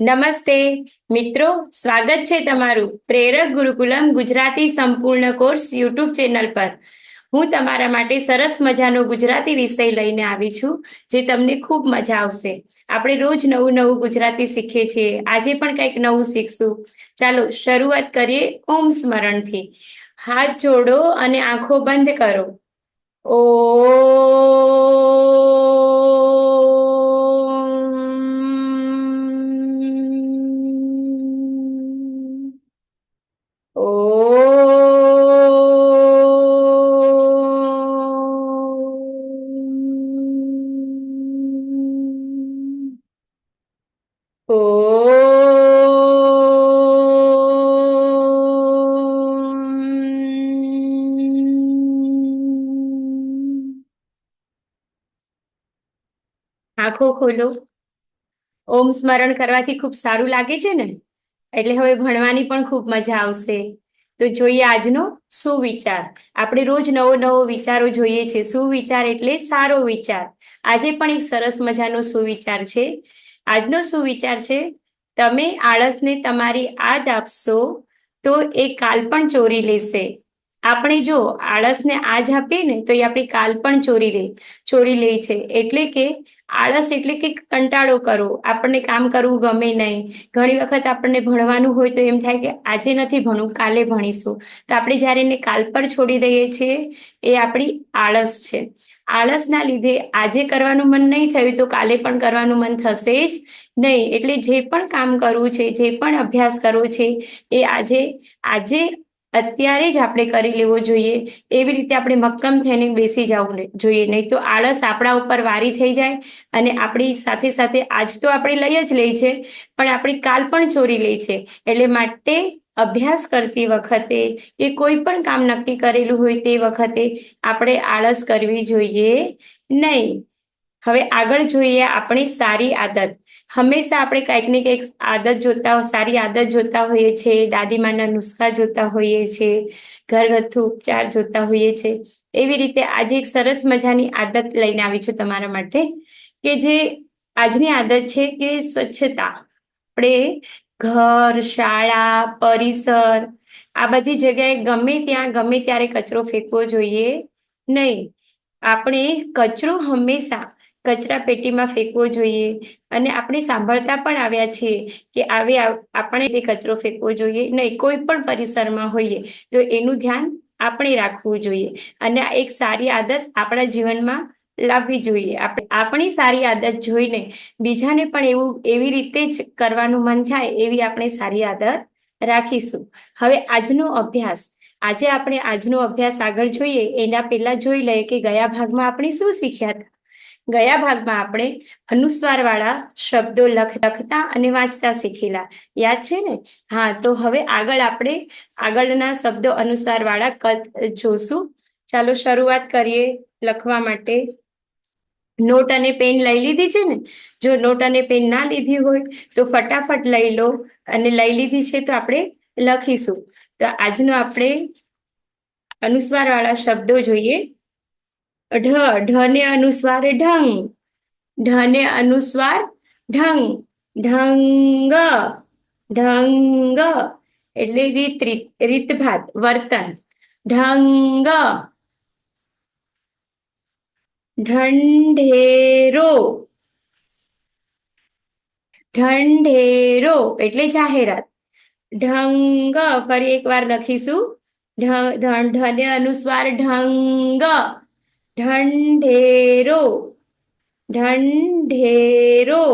નમસ્તે. મિત્રો, સ્વાગત છે તમારું પ્રેરક ગુરુકુલમ ગુજરાતી સંપૂર્ણ કોર્સ યુટ્યુબ ચેનલ પર. હું તમારા માટે સરસ મજાનો ગુજરાતી વિષય લઈને આવી છું, જે તમને ખૂબ મજા આવશે. આપણે રોજ નવું નવું ગુજરાતી શીખીએ છીએ. આજે પણ કંઈક નવું શીખશું. ચાલો, શરૂઆત કરીએ ઓમ સ્મરણથી. હાથ જોડો અને આંખો બંધ કરો. ઓ આંખો ખોલો. ઓમ સ્મરણ કરવાથી ખૂબ સારું લાગે છે ને? એટલે હવે ભણવાની પણ ખૂબ મજા આવશે. તો જોઈએ આજનો સુવિચાર. આપણે રોજ નવો નવો વિચારો જોઈએ છે. સુવિચાર એટલે સારો વિચાર. આજે પણ એક સરસ મજાનો સુવિચાર છે. આજનો સુવિચાર છે, તમે આળસને તમારી આજ આપશો તો એ કાલ પણ ચોરી લેશે. આપણે જો આળસને આજ આપીએ ને તો એ આપણી કાલ પણ ચોરી લે ચોરી લે છે. એટલે કે આળસ એટલે કે કંટાળો કરો આપણને કામ કરવું ગમે નહીં. ઘણી વખત આપણને ભણવાનું હોય તો એમ થાય કે આજે નથી ભણવું કાલે ભણીશું. તો આપણે જ્યારે એને કાલ પર છોડી દઈએ છીએ, એ આપણી આળસ છે. આળસના લીધે આજે કરવાનું મન નહીં થયું તો કાલે પણ કરવાનું મન થશે જ નહીં. એટલે જે પણ કામ કરવું છે, જે પણ અભ્યાસ કરવો છે, એ આજે આજે અત્યારે જ આપણે કરી લેવો જોઈએ. એવી રીતે આપણે મક્કમ થઈને બેસી જવું જોઈએ. નહીં તો આળસ આપણા ઉપર વારી થઈ જાય અને આપણી સાથે સાથે આજ તો આપણે લઈ જ લઈ છે, પણ આપણી કાલ પણ ચોરી લે છે. એટલે માટે અભ્યાસ કરતી વખતે કે કોઈ પણ કામ નક્કી કરેલું હોય તે વખતે આપણે આળસ કરવી જોઈએ નહીં. હવે આગળ જોઈએ આપણી સારી આદત. હંમેશા આપણે કંઈક ને કંઈક આદત જોતા સારી આદત જોતા હોઈએ છીએ દાદીમાના નુસ્ખા જોતા હોઈએ છીએ ઘરગથ્થુ ઉપચાર જોતા હોઈએ છીએ એવી રીતે આજે એક સરસ મજાની આદત લઈને આવી છું તમારા માટે કે જે આજની આદત છે કે સ્વચ્છતા. આપણે ઘર, શાળા, પરિસર, આ બધી જગ્યાએ ગમે ત્યાં, ગમે ત્યારે કચરો ફેંકવો જોઈએ નહીં. આપણે કચરો હંમેશા કચરા પેટીમાં ફેંકવો જોઈએ અને આપણે સાંભળતા પણ આવ્યા છીએ કે આવે આપણે એ કચરો ફેંકવો જોઈએ નહીં, કોઈ પણ પરિસરમાં હોઈએ, તો એનું ધ્યાન આપણે રાખવું જોઈએ અને આ એક સારી આદત આપણા જીવનમાં લાવવી જોઈએ. આપણે, આપણી સારી આદત જોઈને બીજાને પણ એવું, એવી રીતે જ કરવાનું મન થાય એવી આપણે સારી આદત રાખીશું. હવે આજનો અભ્યાસ, આજે આપણે આજનો અભ્યાસ આગળ જોઈએ, એના પહેલા જોઈ લઈએ કે ગયા ભાગમાં આપણે શું શીખ્યા હતા? ગયા ભાગમાં આપણે અનુસ્વાર વાળા શબ્દો લખ, લખતા અને વાંચતા શીખેલા. યાદ છે ને? હા, તો હવે આગળ આપણે આગળના શબ્દો અનુસ્વારવાળા વાળા જોશું. ચાલો શરૂઆત કરીએ લખવા માટે. નોટ અને પેન લઈ લીધી છે ને? જો નોટ અને પેન ના લીધી હોય તો ફટાફટ લઈ લો અને લઈ લીધી છે તો આપણે લખીશું. તો આજનો આપણે અનુસ્વાર વાળા શબ્દો જોઈએ. ઢ, ઢને અનુસ્વાર ઢંગ. ઢને અનુસ્વાર ઢંગ. ઢંગ. ઢંગ. એટલે રીત રીત, રીતભાત, વર્તન. ઢંગ. ઢંઢેરો. ઢંઢેરો, એટલે જાહેરાત. ઢંગ, ફરી એકવાર લખીશું. ઢને અનુસ્વાર ઢંગ. ઢંઢેરો ઢંઢેરો.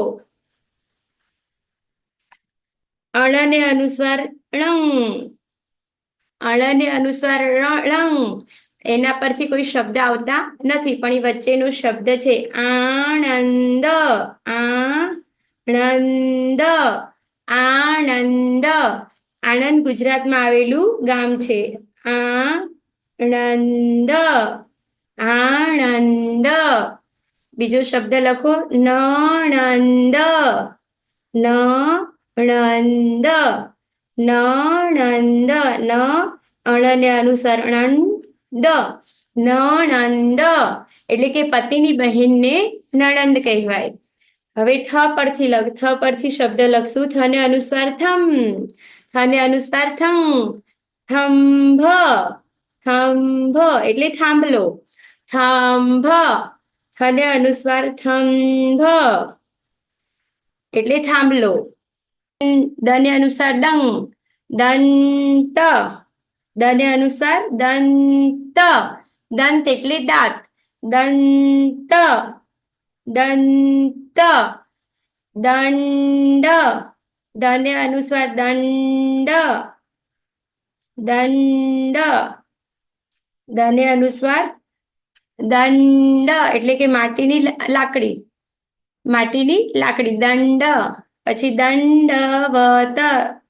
અણને અનુસ્વાર ળંગ અણને અનુસ્વાર ળંગ એના પરથી કોઈ શબ્દ આવતા નથી, પણ એ વચ્ચેનો શબ્દ છે આનંદ આણંદ આનંદ આણંદ ગુજરાતમાં આવેલું ગામ છે. આનંદ આણંદ. બીજો શબ્દ લખો, નણંદ. નણંદ. નણંદ. ન અણને અનુસાર અણંદ. નણંદ. એટલે કે પતિની બહેનને નણંદ કહેવાય. હવે થ પરથી લખ, થ પરથી શબ્દ લખશું. થને અનુસ્વાર થમ થને અનુસ્વાર થંગ, થંભ થંભ. એટલે થાંભલો. થંભ. થને અનુસ્વાર થંભ. એટલે થાંભલો. દને અનુસાર ડંગ દંત. દને અનુસાર દંત. દંત એટલે દાંત. દંત. દંત. દંડ. દને અનુસ્વાર દંડ. દંડ. દને અનુસ્વાર દંડ એટલે કે માટીની લાકડી. માટીની લાકડી. દંડ. પછી દંડવત.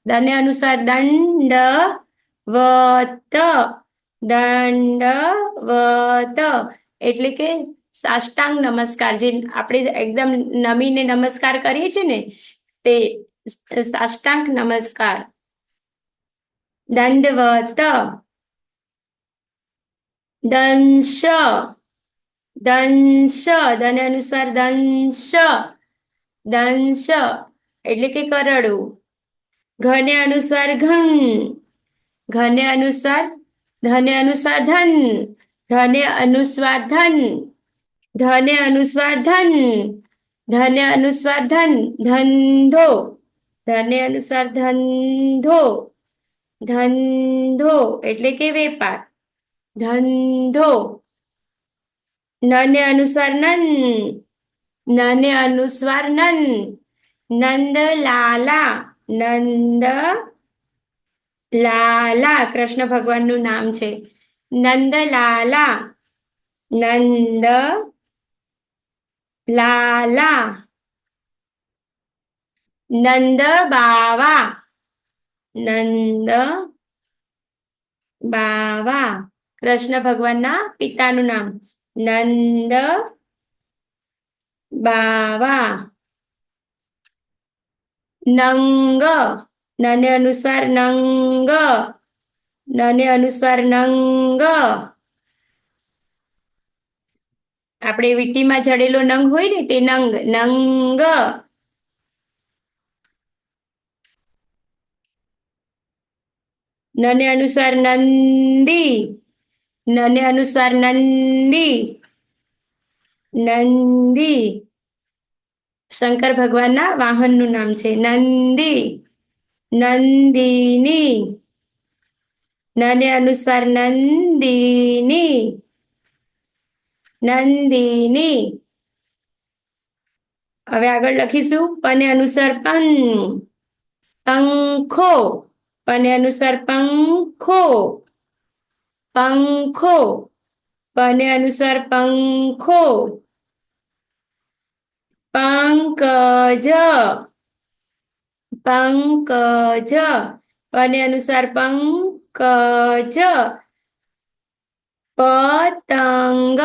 દને અનુસાર દંડ વત દંડવત. એટલે કે સાષ્ટાંગ નમસ્કાર. જે આપણે એકદમ નમીને નમસ્કાર કરીએ છીએ ને, તે સાષ્ટાંગ નમસ્કાર. દંડવત. દંશ. દંશ દને અનુસાર દંશ. દંશ એટલે કે કરડું ઘને અનુસાર ઘન. ઘને અનુસાર ધને અનુસાર ધન. ધને અનુસ્વાર ધન. ધને અનુસ્વાર ધન. ધને અનુસ્વાર ધન. ધંધો. ધને અનુસાર ધંધો. ધંધો એટલે કે વેપાર. ધંધો. નને અનુસ્વાર નન નને અનુસ્વાર નન નંદ લાલા નંદ લાલા કૃષ્ણ ભગવાનનું નામ છે. નંદ લાલા નંદ લાલા નંદ બાવા નંદ બાવા કૃષ્ણ ભગવાનના પિતાનું નામ. નંદ બાવા નંગ નને અનુસ્વાર નંગ નને અનુસ્વાર નંગ આપણે વીટીમાં જડેલો નંગ હોય ને તે નંગ. નંગ. નને અનુસ્વાર નંદી. નને અનુસ્વાર નંદી નંદી શંકર ભગવાનના વાહનનું નામ છે નંદી નંદિની નને અનુસ્વાર નંદિની નંદિની હવે આગળ લખીશું. પને અનુસાર પન પંખો. પને અનુસાર પંખો. પંખો. પને અનુસાર પંખો. પંકજ. પંકજ. પને અનુસાર પંકજ. પતંગ.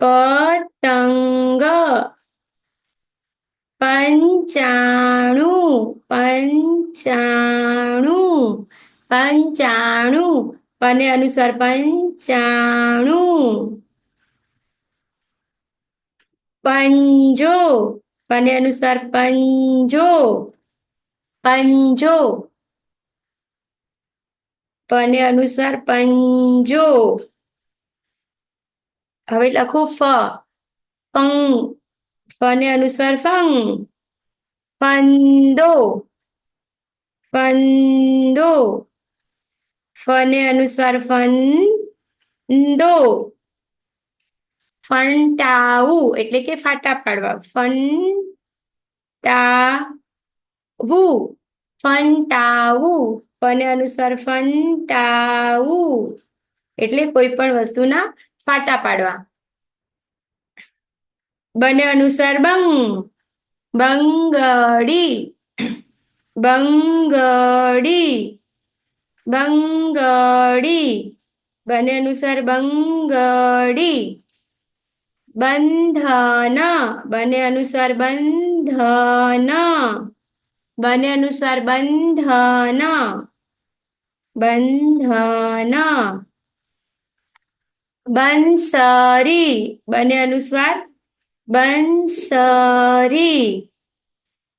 પતંગ. પંચાણું પંચાણું પંચાણું પને અનુસાર પંચાણું પંજો પને અનુસાર પંજો પંજો પને અનુસાર પંજો હવે લખો ફ ફંગ ફને અનુસ્વાર ફંગ ફંદો ફંદો ફને અનુસ્વાર ફન દો ફંટાવું એટલે કે ફાટા પાડવા. ફંટાવું ફંટાવું ફને અનુસ્વાર ફંટાવું એટલે કોઈ પણ વસ્તુના ફાટા પાડવા. બને અનુસાર બંગ બંગડી બંગડી બંગડી બને અનુસાર બંગડી બંધન બને અનુસાર બંધન બને અનુસાર બંધન બંધન બંસરી બને અનુસ્વાર બંસરી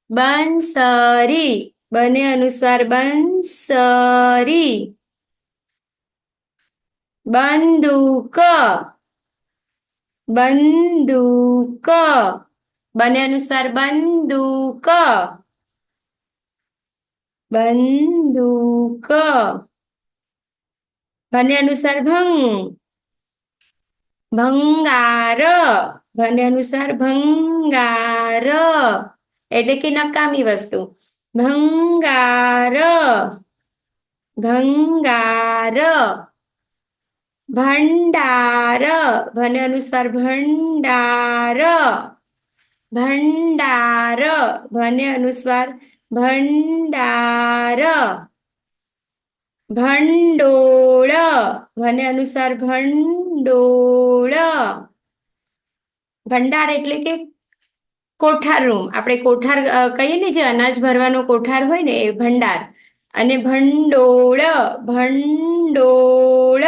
બંસરી બને અનુસ્વાર બંસરી બંદૂક બંદૂક બને અનુસ્વાર બંદૂક બંદૂક બને અનુસાર ભંગ ભંગાર બને અનુસાર ભંગાર. એટલે કે નકામી વસ્તુ. ભંગાર. ભંગાર. ભંડાર. ભને અનુસાર ભંડાર. ભંડાર. ભને અનુસ્વાર ભંડાર. ભંડોળ. ભને અનુસાર ભંડોળ. ભંડાર એટલે કે કોઠાર રૂમ. આપણે કોઠાર કહીએ ને જે અનાજ ભરવાનો કોઠાર હોય ને એ ભંડાર. અને ભંડોળ ભંડોળ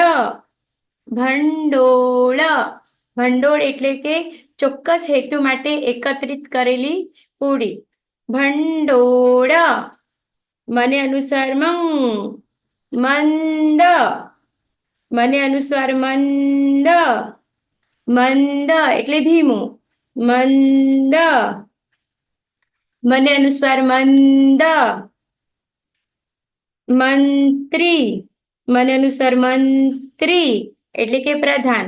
ભંડોળ. ભંડોળ એટલે કે ચોક્કસ હેતુ માટે એકત્રિત કરેલી પૂડી ભંડોળ, મને અનુસાર મંગ, મંદ. મને અનુસાર મંદ. મંદ એટલે ધીમું. મંદ. મને અનુસ્વાર મંદ. મંત્રી. મને અનુસાર મંત્રી એટલે કે પ્રધાન.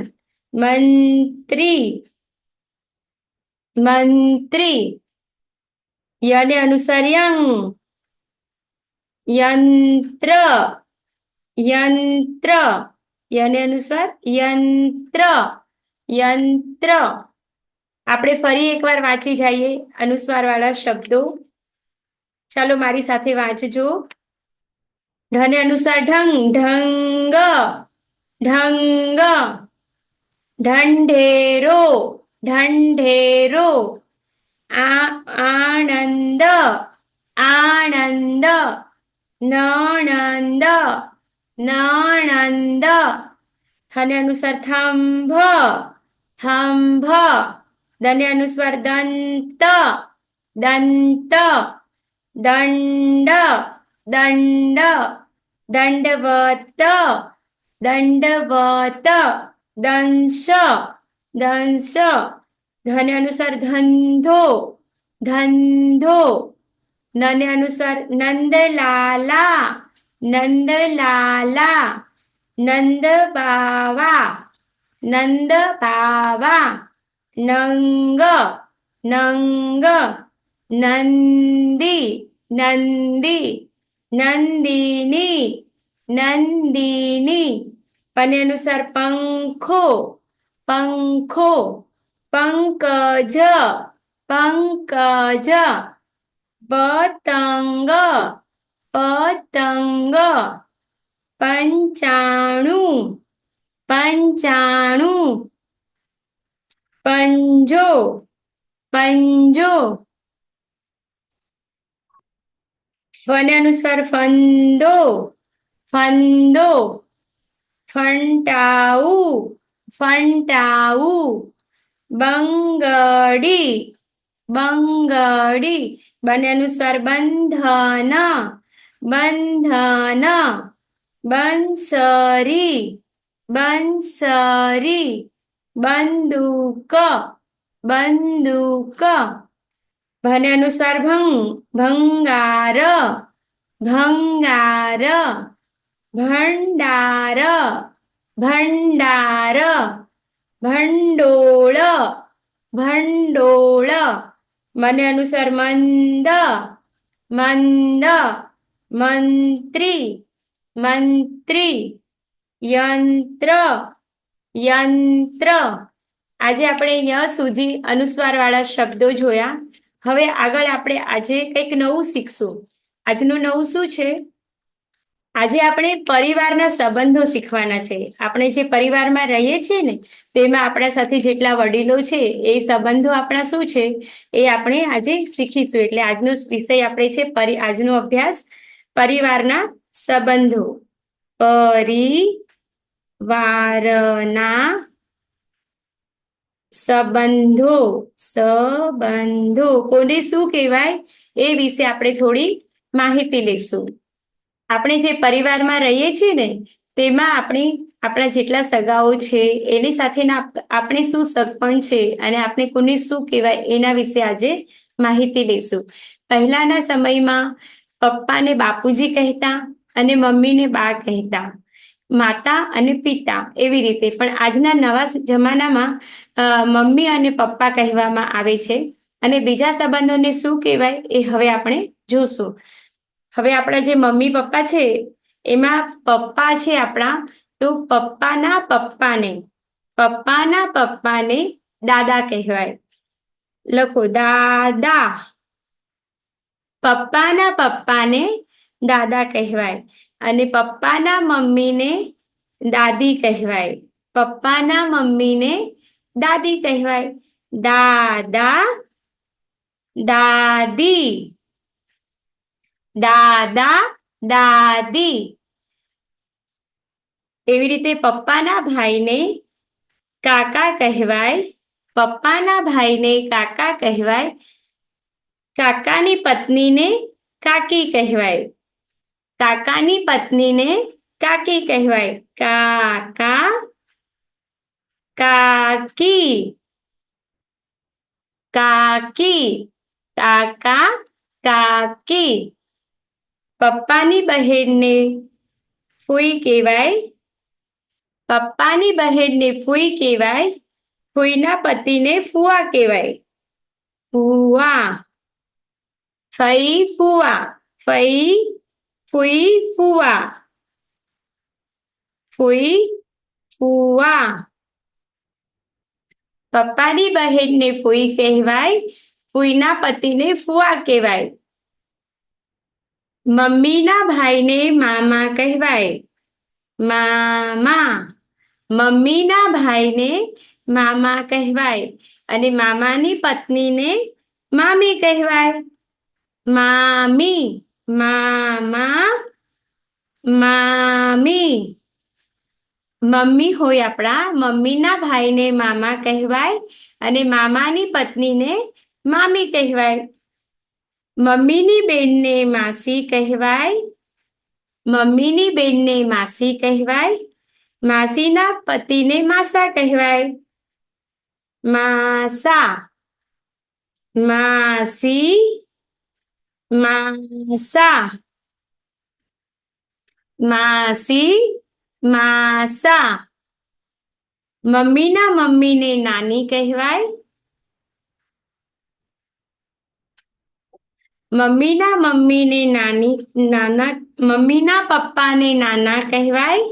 મંત્રી. મંત્રી. યને અનુસાર યંગ. યંત્ર. યંત્ર. યને અનુસાર યંત્ર. યંત્ર. આપણે ફરી એકવાર વાંચી જઈએ અનુસ્વાર વાળા શબ્દો. ચાલો મારી સાથે વાંચજો. ઢને અનુસાર ઢંગ ઢંગ ઢંગ. ઢંઢેરો ઢંઢેરો. આનંદ આનંદ નણંદ નણંદ. થને અનુસાર થંભ થંભ દને અનુસ્વાર દંત દંત દંડ દંડ દંડવત દંડવત દંશ દંશ ધને અનુસાર ધંધો ધંધો નને અનુસાર નંદલાલા નંદલાલા નંદ બાવા નંગ નંગ નંદી નંદી નંદિની નંદિની પને અનુસાર પંખો પંખો પંકજ પંકજ પતંગ પતંગ પંચાણું પંચાણું. પંજો. પંજો. ફને અનુસાર ફંદો. ફંદો. ફંટાવું ફંટાવું બંગડી. બંગડી. બને અનુસ્વાર બંધન. બંધન. બંસરી. બંસરી, બંદૂક બંદૂક. ભને અનુસ્વાર ભંગ, ભંગાર ભંગાર, ભંડાર ભંડાર, ભંડોળ ભંડોળ. મને અનુસાર મંદ મંદ, મંત્રી મંત્રી. યંત્ર. યંત્ર. આજે આપણે અહીંયા સુધી અનુસ્વાર વાળા શબ્દો જોયા. હવે આગળ આપણે આજે કંઈક નવું શીખશું. આજનું નવું શું છે? આજે આપણે પરિવારના સંબંધો શીખવાના છે. આપણે જે પરિવારમાં રહીએ છીએ ને, તેમાં આપણા સાથે જેટલા વડીલો છે, એ સંબંધો આપણા શું છે? એ આપણે આજે શીખીશું. એટલે આજનો વિષય આપણે છે પરી, આજનો અભ્યાસ પરિવારના સંબંધો. વારના સંબંધો સંબંધો. કોને શું કહેવાય? એ વિશે આપણે થોડી માહિતી લઈશું. આપણે જે પરિવારમાં રહીએ છીએ ને, તેમાં આપણે, આપણા જેટલા સગાઓ છે, એની સાથેના આપણે શું સગપણ છે અને આપણે કોને શું કહેવાય એના વિશે આજે માહિતી લઈશું. પહેલાના સમયમાં પપ્પાને બાપુજી કહેતા અને મમ્મીને બા કહેતા. માતા અને પિતા એવી રીતે. પણ આજના નવા જમાનામાં મમ્મી અને પપ્પા કહેવામાં આવે છે. અને બીજા સંબંધોને શું કહેવાય એ હવે આપણે જોશું. હવે આપણા જે મમ્મી પપ્પા છે, એમાં પપ્પા છે આપણા, તો પપ્પાના પપ્પાને પપ્પાના પપ્પાને દાદા કહેવાય. લખો, દાદા. પપ્પાના પપ્પાને દાદા કહેવાય. અને પપ્પાના મમ્મીને દાદી કહેવાય. પપ્પાના મમ્મીને દાદી કહેવાય. દાદા, દાદી. દાદા, દાદી. એવી રીતે પપ્પાના ભાઈને કાકા કહેવાય. પપ્પાના ભાઈને કાકા કહેવાય. કાકાની પત્નીને કાકી કહેવાય. કાકાની પત્નીને કાકી કહેવાય કાકા કાકી કાકી કાકા કાકી પપ્પાની બહેનને ફૂઈ કહેવાય પપ્પાની બહેનને ફૂઈ કહેવાય ફૂઈના પતિને ફુવા કહેવાય ફુવા ફઈ ફુવા ફઈ ફૂઈ ફુવા ફૂઈ ફુવા પપ્પાની બહેનને ફૂઈ કહેવાય ફૂઈના પતિને ફુવા કહેવાય મમ્મીના ભાઈને મામા કહેવાય મામા મમ્મીના ભાઈને મામા કહેવાય અને મામાની પત્નીને મામી કહેવાય મામી મામા, મામી. મમ્મી હોય આપણા, મમ્મીના ભાઈને મામા કહેવાય અને મામાની પત્નીને મામી કહેવાય. મમ્મીની બેનને માસી કહેવાય. મમ્મીની બેનને માસી કહેવાય. માસીના પતિને માસા કહેવાય. માસા. માસી માસા માસી માસા મમ્મીના મમ્મીને નાની કહેવાય મમ્મીના મમ્મીને નાની નાના મમ્મીના પપ્પાને નાના કહેવાય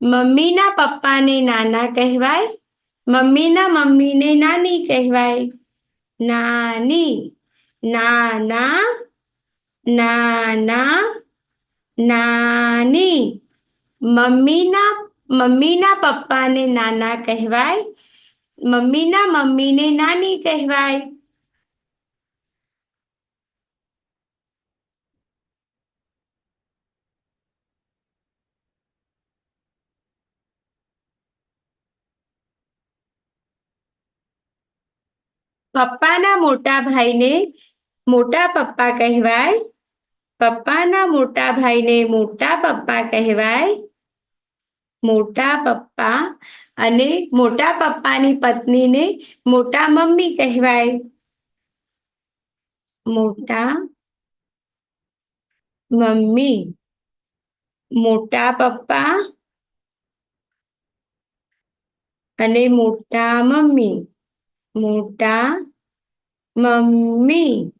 મમ્મીના પપ્પાને નાના કહેવાય મમ્મીના મમ્મીને નાની કહેવાય નાની નાના નાના નાની મમ્મીના મમ્મીના પપ્પાને નાના કહેવાય મમ્મીના મમ્મીને નાની કહેવાય પપ્પાના મોટા ભાઈને મોટા પપ્પા કહેવાય. પપ્પાના મોટા ભાઈને મોટા પપ્પા કહેવાય. મોટા પપ્પા અને મોટા પપ્પાની પત્નીને મોટા મમ્મી કહેવાય. મોટા મમ્મી, મોટા પપ્પા અને મોટા મમ્મી. મોટા મમ્મી.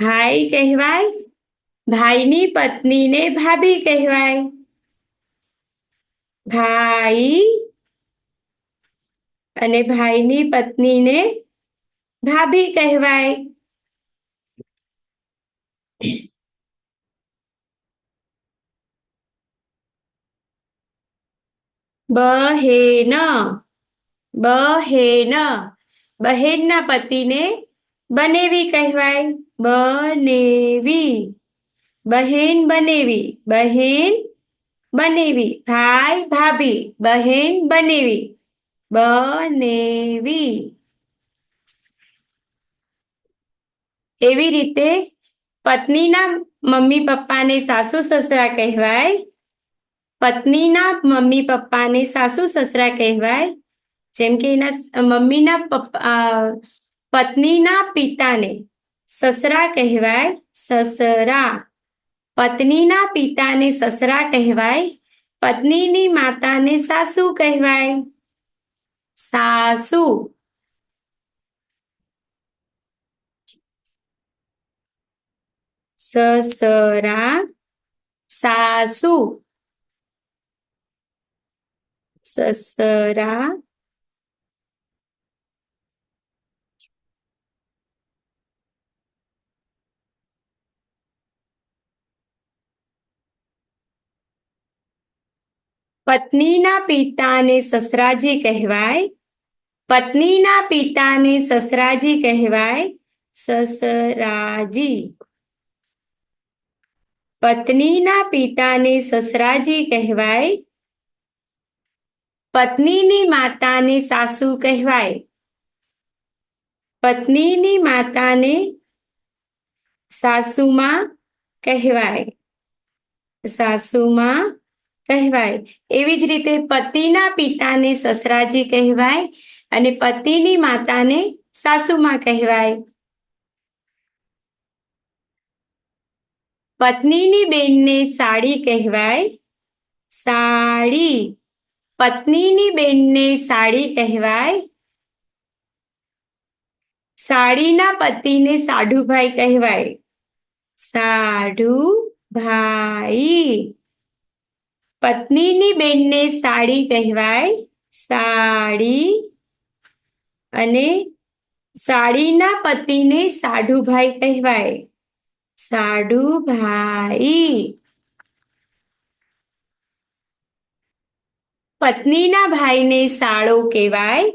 ભાઈ કહેવાય, ભાઈની પત્નીને ભાભી કહેવાય. ભાઈ અને ભાઈની પત્નીને ભાભી કહેવાય. બહેન બહેન, બહેનના પતિને બનેવી કહેવાય. બનેવી બહેન બનેવી બહેન બનેવી ભાઈ ભાભી બહેન બનેવી બનેવી એવી રીતે પત્નીના મમ્મી પપ્પાને સાસુ સસરા કહેવાય પત્નીના મમ્મી પપ્પાને સાસુ સસરા કહેવાય જેમ કે એના મમ્મીના પપ્પા પત્નીના પિતાને સસરા કહેવાય સસરા પત્નીના પિતાને સસરા કહેવાય પત્નીની માતાને સાસુ કહેવાય સાસુ સસરા સાસુ સસરા પત્નીના પિતાને સસરાજી કહેવાય. પત્નીના પિતાને સસરાજી કહેવાય. સસરાજી. પત્નીના પિતાને સસરાજી કહેવાય. પત્નીની માતાને સાસુ કહેવાય. પત્નીની માતાને સાસુમાં કહેવાય. સાસુમાં કહેવાય. એવી જ રીતે પતિના પિતાને સસરાજી કહેવાય અને પતિની માતાને સાસુમાં કહેવાય. પત્નીની બેનને સાડી કહેવાય. સાડી પત્નીની બેનને સાડી કહેવાય. સાડીના પતિને સાઢુભાઈ કહેવાય. સાઢુભાઈ પત્નીની બેનને સાડી કહેવાય. સાડી અને સાડીના પતિને સાઢુભાઈ કહેવાય. સાઢુભાઈ પત્નીના ભાઈને સાળો કહેવાય.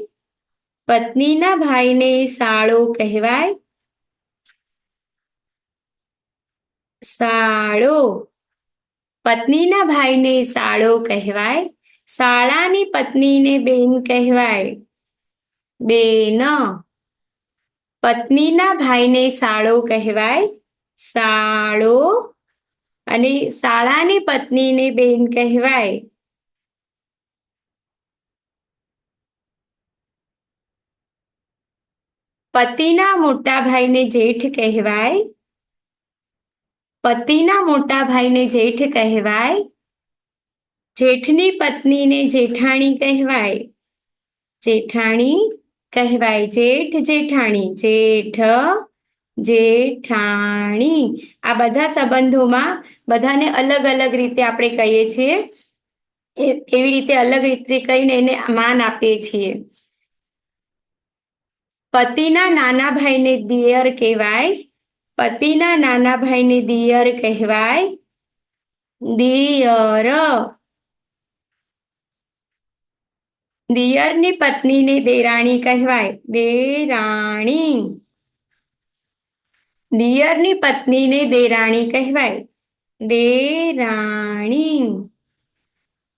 પત્નીના ભાઈને સાળો કહેવાય. સાળો. પત્નીના ભાઈને સાળો કહેવાય, સાળાની પત્નીને બેન કહેવાય. બેન. પત્નીના ભાઈને સાળો કહેવાય, સાળો. અને શાળાની પત્નીને બેન કહેવાય. પતિના મોટા ભાઈને જેઠ કહેવાય પતિના મોટા ભાઈને જેઠ કહેવાય, જેઠની પત્નીને જેઠાણી કહેવાય જેઠાણી કહેવાય, જેઠ જેઠાણી જેઠ જેઠાણી. આ બધા સંબંધોમાં બધાને અલગ અલગ રીતે આપણે કહીએ છીએ. એવી રીતે અલગ રીતે કહીને એને માન આપીએ છીએ. પતિના નાના ભાઈને દિયર કહેવાય પતિના નાના ભાઈને દિયર કહેવાય. દિયર. દિયરની પત્નીને દેરાણી કહેવાય. દેરાણી. દિયરની પત્નીને દેરાણી કહેવાય. દેરાણી.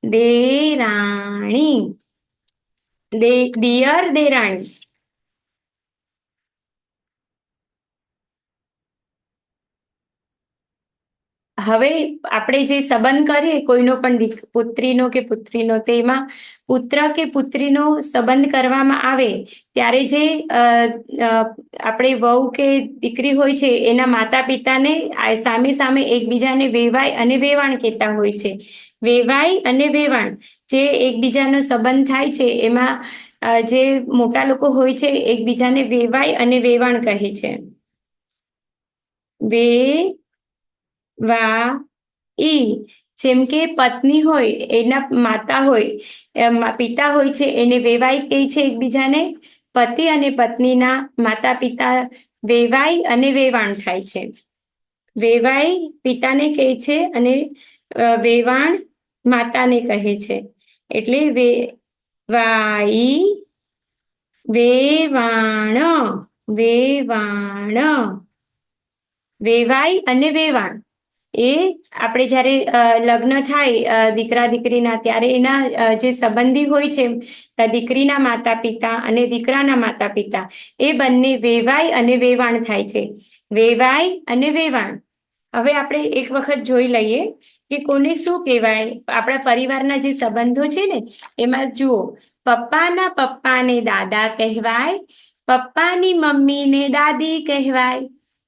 દેરાણી. દિયર દેરાણી. હવે આપણે જે સંબંધ કરીએ, કોઈનો પણ પુત્રીનો કે પુત્રીનો, તેમાં પુત્ર કે પુત્રીનો સંબંધ કરવામાં આવે, ત્યારે જે આપણે વહુ કે દીકરી હોય છે, એના માતા પિતાને સામે સામે એકબીજાને વેવાય અને વેવાણ કહેતા હોય છે. વેવાય અને વેવાણ જે એકબીજાનો સંબંધ થાય છે, એમાં જે મોટા લોકો હોય છે, એકબીજાને વેવાય અને વેવાણ કહે છે. વે વા ઈ, જેમ કે પત્ની હોય, એના માતા હોય પિતા હોય છે, એને વેવાઈ કહે છે એકબીજાને. પતિ અને પત્નીના માતા પિતા વેવાઈ અને વેવાણ થાય છે. વેવાઈ પિતાને કહે છે અને વેવાણ માતાને કહે છે. એટલે વે, વાઈ, વેવાણ વેવાણ. વેવાઈ અને વેવાણ. એ આપણે જ્યારે લગ્ન થાય દીકરા દીકરીના, ત્યારે એના જે સંબંધી હોય છે દીકરીના માતા પિતા અને દીકરાના માતા પિતા એ બંને વેવાય અને વેવાણ થાય છે. વેવાય અને વેવાણ. હવે આપણે એક વખત જોઈ લઈએ કે કોને શું કહેવાય? આપણા પરિવારના જે સંબંધો છે ને, એમાં જુઓ, પપ્પાના પપ્પાને દાદા કહેવાય, પપ્પાની મમ્મીને દાદી કહેવાય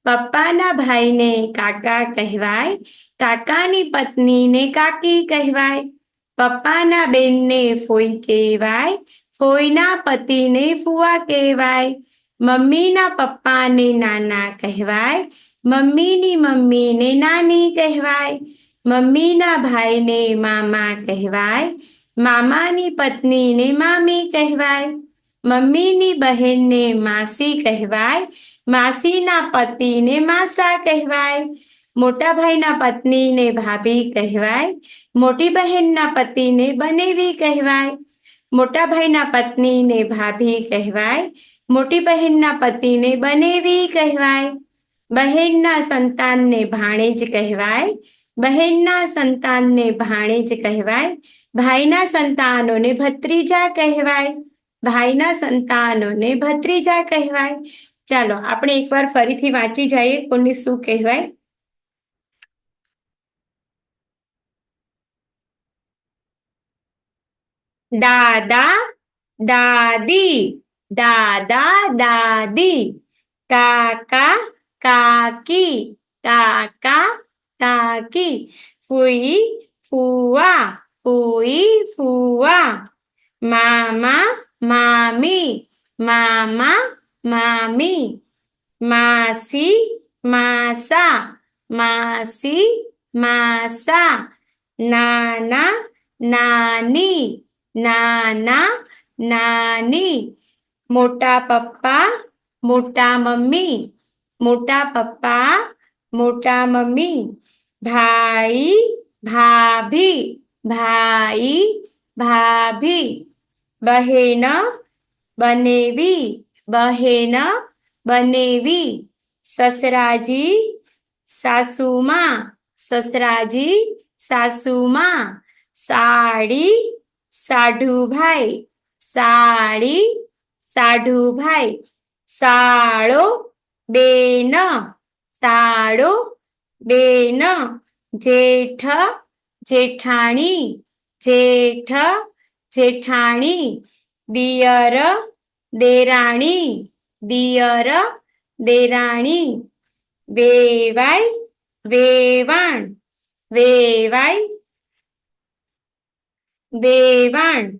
પપ્પાના ભાઈને કાકા કહેવાય, કાકાની પત્નીને કાકી કહેવાય, પપ્પાના બેનને ફોઈ કહેવાય, ફોઈના પતિને ફુવા કહેવાય, મમ્મીના પપ્પાને નાના કહેવાય, મમ્મીની મમ્મીને નાની કહેવાય, મમ્મીના ભાઈને મામા કહેવાય, મામાની પત્નીને મામી કહેવાય. મમ્મીની બહેનને માસી કહેવાય, માસીના પતિને માસા કહેવાય, મોટા ભાઈના પત્નીને ભાભી કહેવાય, મોટી બહેનના પતિને બનેવી કહેવાય, મોટા ભાઈના પત્નીને ભાભી કહેવાય, મોટી બહેનના પતિને બનેવી કહેવાય, બહેનના સંતાનને ભાણેજ કહેવાય, બહેનના સંતાનને ભાણેજ કહેવાય, ભાઈના સંતાનોને ભત્રીજા કહેવાય ભાઈના સંતાનોને ભત્રીજા કહેવાય. ચાલો, આપણે એકવાર ફરીથી વાંચી જઈએ કોને શું કહેવાય. દાદા, દાદી દાદા, દાદી, કાકા, કાકી કાકા, કાકી, ફૂઈ, ફુવા ફૂઈ, ફુવા, મામા મામી મામા મામી માસી માસા માસી માસા નાના નાની નાના નાની મોટા પપ્પા મોટા મમ્મી મોટા પપ્પા મોટા મમ્મી ભાઈ ભાભી ભાઈ ભાભી બહેન બનેવી બહેન બનેવી સસરાજી સાસુમાં સસરાજી સાસુમાં સાડી સાઢુભાઈ સાડી સાઢુભાઈ સાળો બેન સાળો બેન જેઠ જેઠાણી જેઠ જેઠાણી, દિયર, દેરાણી દિયર, દેરાણી. વેવાય, વેવાણ વેવાય, વેવાણ.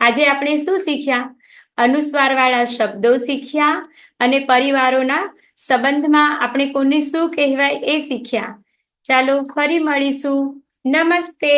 આજે આપણે શું શીખ્યા? અનુસ્વાર વાળા શબ્દો શીખ્યા અને પરિવારોના સંબંધમાં આપણે કોને શું કહેવાય એ શીખ્યા. ચાલો ફરી મળીશું. નમસ્તે